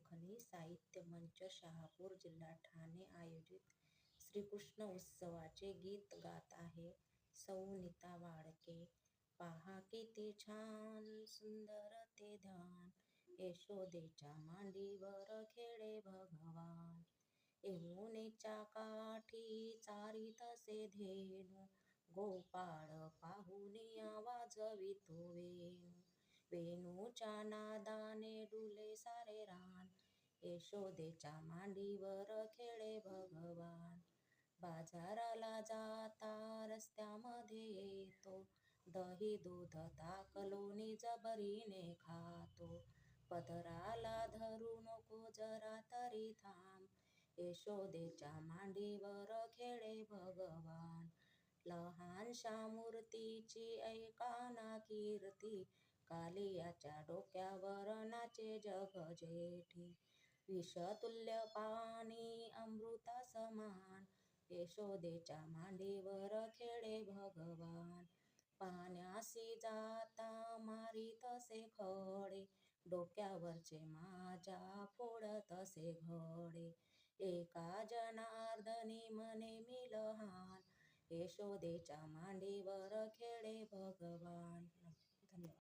लेखणी साहित्य मंच शहापूर जिल्हा ठाणे आयोजित श्रीकृष्ण उत्सवाचे गीत गात आहे. सौ वाडके पहा किती छान सुंदर ते ध्यान यशोदेच्या मांडीवर खेळे भगवान. यमुनेच्या काठी चारी तसे धेनू गोपाळ पाहुनिया वाजवितो वेणू. वेणूच्या नादाने डुले सारे राम यशोदेच्या मांडीवर खेळे भगवान. बाजाराला जाता रस्त्यामध्ये येतो, दही दूध ताकलोनी जबरीने खातो. पदराला धरू नको जरा तरी थांब, यशोदेच्या मांडीवर खेळे भगवान. लहानशा मूर्तीची ऐकाना कीर्ती, कालियाच्या डोक्यावर नाचे जगजेठी. विषतुल्य पाणी अमृतासमान, यशोदेच्या मांडीवर खेळे भगवान. पाण्याशी जाता मारी तसे खडे, डोक्यावरचे माझ्या फोडतसे घडे. एका जनार्दनी मने मी लहान, यशोदेच्या मांडीवर खेळे भगवान. धन्यवाद.